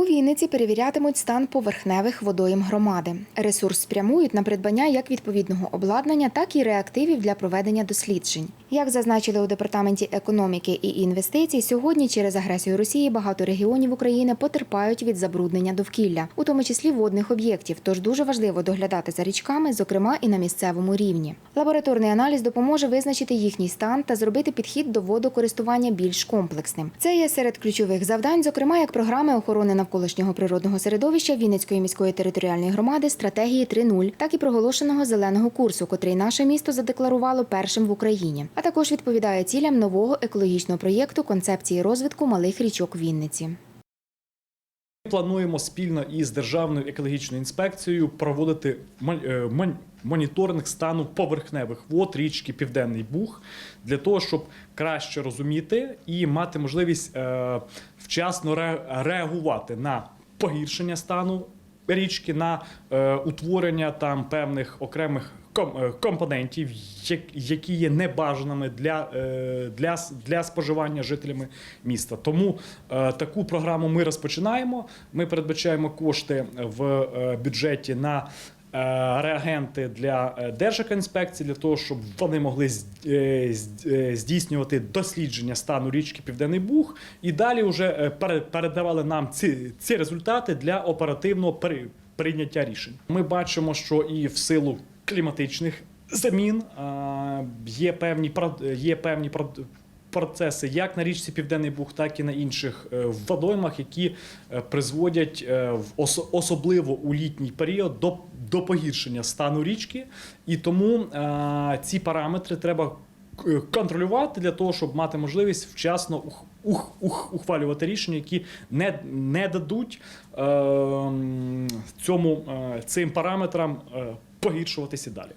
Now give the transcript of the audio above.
У Вінниці перевірятимуть стан поверхневих водойм громади. Ресурс спрямують на придбання як відповідного обладнання, так і реактивів для проведення досліджень. Як зазначили у департаменті економіки і інвестицій, сьогодні через агресію Росії багато регіонів України потерпають від забруднення довкілля, у тому числі водних об'єктів. Тож дуже важливо доглядати за річками, зокрема і на місцевому рівні. Лабораторний аналіз допоможе визначити їхній стан та зробити підхід до водокористування більш комплексним. Це є серед ключових завдань, зокрема як програми охорони навколишнього природного середовища Вінницької міської територіальної громади стратегії 3.0, так і проголошеного зеленого курсу, котрий наше місто задекларувало першим в Україні, а також відповідає цілям нового екологічного проєкту концепції розвитку малих річок Вінниці. Плануємо спільно із Державною екологічною інспекцією проводити е, моніторинг стану поверхневих вод річки Південний Буг для того, щоб краще розуміти і мати можливість е, вчасно реагувати на погіршення стану річки, на е, утворення там певних окремих е, компонентів, як- які є небажаними для, е, для, для споживання жителями міста. Тому таку програму ми розпочинаємо. Ми передбачаємо кошти в бюджеті на реагенти для е, Держекоінспекції для того, щоб вони могли е, е, здійснювати дослідження стану річки Південний Буг, і далі вже е, передавали нам ці, ці результати для оперативного прийняття рішень. Ми бачимо, що і в силу кліматичних замін е, є певні є певні про- процеси як на річці Південний Буг, так і на інших е, водоймах, які е, призводять е, в особливо у літній період до, до погіршення стану річки, і тому е, ці параметри треба е, контролювати для того, щоб мати можливість вчасно ух, ух, ух, ухвалювати рішення, які не, не дадуть е, цьому е, цим параметрам е, погіршуватися далі.